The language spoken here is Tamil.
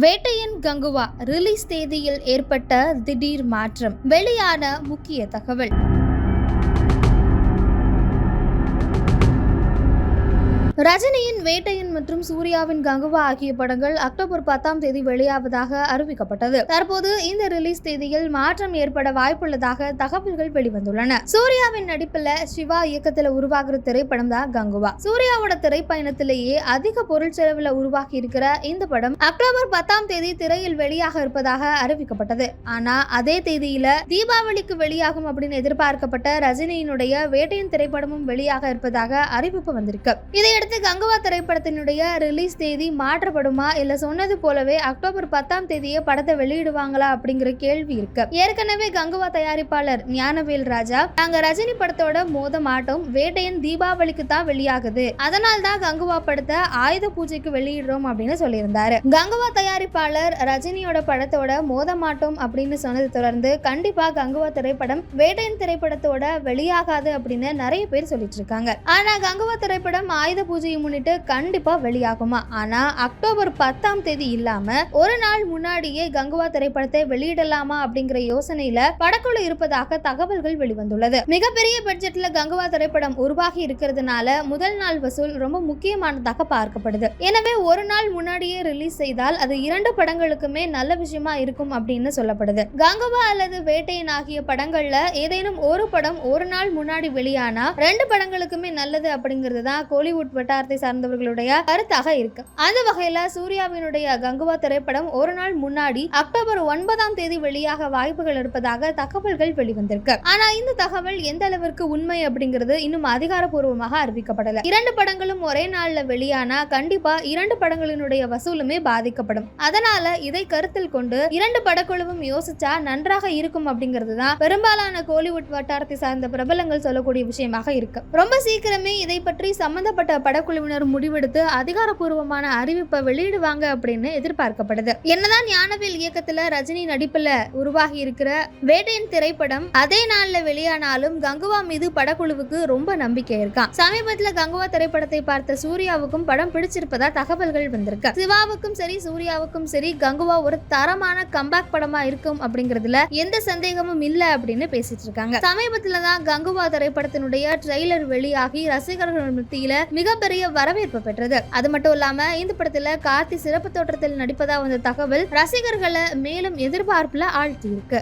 வேட்டையன் கங்குவா ரிலீஸ் தேதியில் ஏற்பட்ட திடீர் மாற்றம். வெளியான முக்கிய தகவல். ரஜினியின் வேட்டையன் மற்றும் சூர்யாவின் கங்குவா ஆகிய படங்கள் அக்டோபர் பத்தாம் தேதி வெளியாவதாக அறிவிக்கப்பட்டது. தற்போது இந்த ரிலீஸ் தேதியில் மாற்றம் ஏற்பட வாய்ப்புள்ளதாக தகவல்கள் வெளிவந்துள்ளன. சூர்யாவின் நடிப்புல சிவா இயக்கத்தில் உருவாகிற திரைப்படம் தான் கங்குவா. சூர்யாவோட திரைப்பயணத்திலேயே அதிக பொருள் செலவில் உருவாகி இருக்கிற இந்த படம் அக்டோபர் பத்தாம் தேதி திரையில் வெளியாக இருப்பதாக அறிவிக்கப்பட்டது. ஆனா அதே தேதியில தீபாவளிக்கு வெளியாகும் அப்படின்னு எதிர்பார்க்கப்பட்ட ரஜினியினுடைய வேட்டையின் திரைப்படமும் வெளியாக இருப்பதாக அறிவிப்பு வந்திருக்கு. இதையடுத்து கங்குவா திரைப்படத்தினுடைய ரிலீஸ் தேதி மாற்றப்படுமா? இல்ல சொன்னது போலவே அக்டோபர் பத்தாம் தேதியே படத்தை வெளியிடுவாங்களா? அப்படிங்கிற கேள்வி இருக்கு. ஏற்கனவே கங்குவா தயாரிப்பாளர் ஞானவேல் ராஜா நாங்க ரஜினி படத்தோட மோத மாட்டோம் வேட்டையன் தீபாவளிக்கு தான் வெளியாகுது. அதனால தான் கங்குவா படத்தை ஆயுத பூஜைக்கு வெளியிடுறோம் அப்படின்னு சொல்லியிருந்தாரு. கங்குவா தயாரிப்பாளர் ரஜினியோட படத்தோட மோத மாட்டோம் அப்படின்னு சொன்னது தொடர்ந்து கண்டிப்பா கங்குவா திரைப்படம் வேட்டையன் திரைப்படத்தோட வெளியாகாது அப்படின்னு நிறைய பேர் சொல்லிட்டு இருக்காங்க. ஆனா கங்குவா திரைப்படம் ஆயுத பூஜையை முன்னிட்டு கண்டிப்பா வெளியாகுமா? ஆனா அக்டோபர் பத்தாம் தேதி இல்லாம ஒரு நாள் முன்னாடியே கங்குவா திரைப்படத்தை வெளியிடலாமா அப்படிங்கிற யோசனையில படக்குழு இருப்பதாக தகவல்கள் வெளிவந்துள்ளது. மிகப்பெரிய பட்ஜெட்ல கங்குவா திரைப்படம் உருவாகி இருக்கிறதுனால முதல் நாள் வசூல் ரொம்ப முக்கியமானதாக பார்க்கப்படுது. எனவே ஒரு நாள் முன்னாடியே ரிலீஸ் செய்தால் அது இரண்டு படங்களுக்குமே நல்ல விஷயமா இருக்கும் அப்படின்னு சொல்லப்படுது. கங்குவா அல்லது வேட்டையன் ஆகிய படங்கள்ல ஏதேனும் ஒரு படம் ஒரு நாள் முன்னாடி வெளியானா ரெண்டு படங்களுக்குமே நல்லது அப்படிங்கிறது தான் கோலிவுட் வட்டாரத்தை சார்ந்தவர்களுடைய கருத்தாக இருக்கு. அந்த வகையில சூர்யாவினுடைய கங்குவா திரைப்படம் ஒரு நாள் முன்னாடி அக்டோபர் ஒன்பதாம் தேதி வெளியாக வாய்ப்புகள் இருப்பதாக தகவல்கள் வெளிவந்திருக்கு. ஆனா இந்த தகவல் எந்த அளவிற்கு உண்மை அப்படிங்கிறது இன்னும் அதிகாரப்பூர்வமாக அறிவிக்கப்படல. இரண்டு படங்களும் ஒரே நாள்ல வெளியானா கண்டிப்பா இரண்டு படங்களினுடைய வசூலுமே பாதிக்கப்படும். அதனால இதை கருத்தில் கொண்டு இரண்டு படக்குழுவும் யோசிச்சா நன்றாக இருக்கும் அப்படிங்கிறது தான் பெரும்பாலான கோலிவுட் வட்டாரத்தை சார்ந்த பிரபலங்கள் சொல்லக்கூடிய விஷயமாக இருக்கு. ரொம்ப சீக்கிரமே இதை பற்றி சம்பந்தப்பட்ட படக்குழுவினர் முடிவெடுத்து அதிகாரப்பூர்வமான அறிவிப்பை வெளியிடுவாங்க அப்படின்னு எதிர்பார்க்கப்படுது. என்னதான் ஞானவேல் இயக்கத்துல ரஜினி நடிப்புல உருவாகி இருக்கிற வேட்டையின் திரைப்படம் அதே நாள்ல வெளியானாலும் கங்குவா மீது படக்குழுவுக்கு ரொம்ப நம்பிக்கை இருக்கான் சமீபத்துல கங்குவா திரைப்படத்தை பார்த்த சூர்யாவுக்கும் படம் பிடிச்சிருப்பதா தகவல்கள் வந்திருக்கு. சிவாவுக்கும் சரி சூர்யாவுக்கும் சரி கங்குவா ஒரு தரமான கம்பேக் படமா இருக்கும் அப்படிங்கறதுல எந்த சந்தேகமும் இல்ல அப்படின்னு பேசிட்டு இருக்காங்க. சமீபத்துல தான் கங்குவா திரைப்படத்தினுடைய ட்ரெய்லர் வெளியாகி ரசிகர்கள் மத்தியில மிக மிகப்பெரிய வரவேற்பு பெற்றது. அது மட்டும் இல்லாம இந்த படத்துல கார்த்தி சிறப்பு தோற்றத்தில் நடிப்பதா வந்த தகவல் ரசிகர்களை மேலும் எதிர்பார்ப்புல ஆழ்த்தி இருக்கு